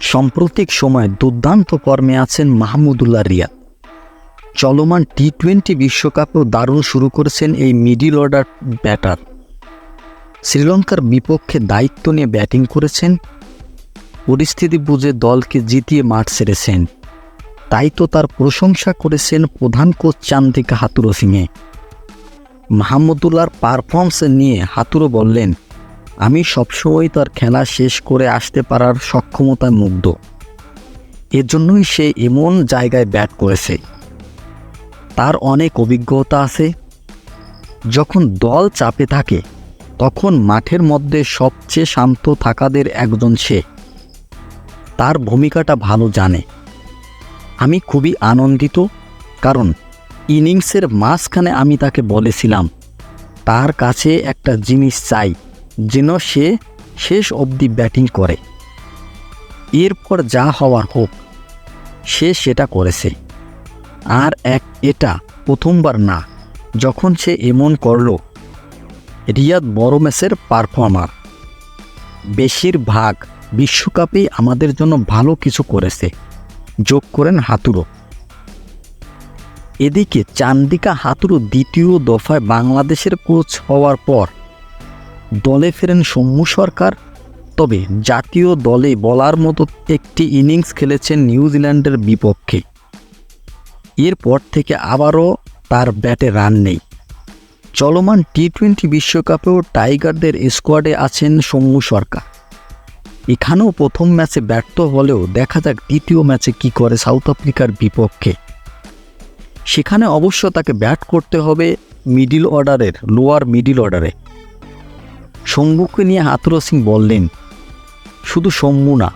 সাম্প্রতিক সময়ে দুর্দান্ত ফর্মে আছেন মাহমুদুল্লাহ রিয়াদ। চলমান টি টোয়েন্টি বিশ্বকাপেও দারুণ শুরু করেছেন এই মিডিল অর্ডার ব্যাটার। শ্রীলঙ্কার বিপক্ষে দায়িত্ব নিয়ে ব্যাটিং করেছেন। পরিস্থিতি বুঝে দলকে জিতিয়ে মাঠ সেরেছেন তাই তো তার প্রশংসা করেছেন প্রধান কোচ চান্দিকা হাতুরো সিংয়ে মাহমুদুল্লাহর পারফর্মস নিয়ে হাতুরো বললেন আমি সবসময় তার খেলা শেষ করে আসতে পারার সক্ষমতায় মুগ্ধ। এজন্যই সে এমন জায়গায় ব্যাট করেছে। তার অনেক অভিজ্ঞতা আছে। যখন দল চাপে থাকে, তখন মাঠের মধ্যে সবচেয়ে শান্ত থাকাদের একজন সে। তার ভূমিকাটা ভালো জানে। আমি খুবই আনন্দিত, কারণ ইনিংসের মাঝখানে আমি তাকে বলেছিলাম, তার কাছে একটা জিনিস চাই। যেন সে শেষ অবধি ব্যাটিং করে। এরপর যা হওয়ার হোক, সে সেটা করেছে। আর এক এটা প্রথমবার না, যখন সে এমন করল, রিয়াদ বড় ম্যাচের পারফর্মার। বেশিরভাগ বিশ্বকাপেই আমাদের জন্য ভালো কিছু করেছে, যোগ করেন হাতুরো এদিকে চান্দিকা হাতুরু দ্বিতীয় দফায় বাংলাদেশের কোচ হওয়ার পর দলে ফেরেন সৌম্য সরকার। তবে জাতীয় দলে বলার মতো একটি ইনিংস খেলেছেন নিউজিল্যান্ডের বিপক্ষে। এরপর থেকে আবারও তার ব্যাটে রান নেই। চলমান টি টোয়েন্টি বিশ্বকাপেও টাইগারদের স্কোয়াডে আছেন সৌম্য সরকার। এখানেও প্রথম ম্যাচে ব্যর্থ হলেও দেখা যাক দ্বিতীয় ম্যাচে কি করে সাউথ আফ্রিকার বিপক্ষে। সেখানে অবশ্য তাকে ব্যাট করতে হবে মিডিল অর্ডারের, লোয়ার মিডিল অর্ডারে। শম্ভুকে নিয়ে হাতুরো সিং বললেন, শুধু শম্ভু না,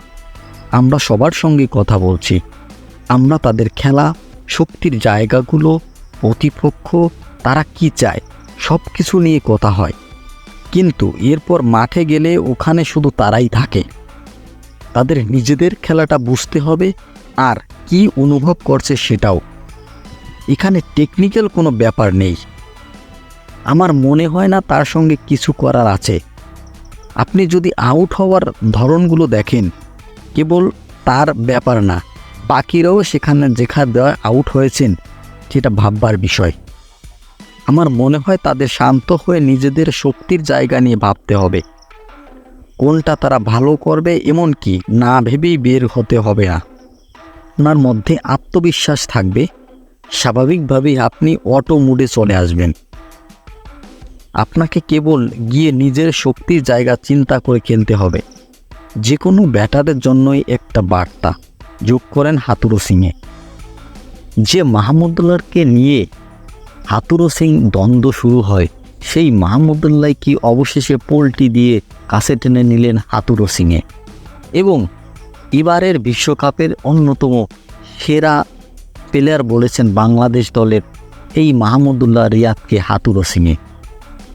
আমরা সবার সঙ্গে কথা বলছি। আমরা তাদের খেলা, শক্তির জায়গাগুলো, প্রতিপক্ষ, তারা কি চায় সব কিছু নিয়ে কথা হয়। কিন্তু এরপর মাঠে গেলে ওখানে শুধু তারাই থাকে। তাদের নিজেদের খেলাটা বুঝতে হবে আর কি অনুভব করছে সেটাও। এখানে টেকনিক্যাল কোনো ব্যাপার নেই। আমার মনে হয় না তার সঙ্গে কিছু করার আছে। আপনি যদি আউট হওয়ার ধরনগুলো দেখেন, কেবল তার ব্যাপার না, বাকিরাও সেখানে যেখানে দেওয়া আউট হয়েছেন, সেটা ভাববার বিষয়। আমার মনে হয় তাদের শান্ত হয়ে নিজেদের শক্তির জায়গা নিয়ে ভাবতে হবে। কোনটা তারা ভালো করবে এমন কি, না ভেবেই বের হতে হবে না। আপনার মধ্যে আত্মবিশ্বাস থাকবে। স্বাভাবিকভাবেই আপনি অটো মুডে চলে আসবেন। আপনাকে কেবল গিয়ে নিজের শক্তির জায়গা চিন্তা করে খেলতে হবে। যে কোনো ব্যাটারের জন্যই একটা বার্তা। যোগ করেন হাতুরো সিংয়ে যে মাহমুদুল্লাহকে নিয়ে হাতুরো সিং দ্বন্দ্ব শুরু হয়, সেই মাহমুদুল্লাহ কি অবশেষে পোলটি দিয়ে কাছে টেনে নিলেন হাতুরো সিংয়ে এবং এবারের বিশ্বকাপের অন্যতম সেরা প্লেয়ার বলেছেন বাংলাদেশ দলের এই মাহমুদুল্লাহ রিয়াদকে হাতুরো সিংয়ে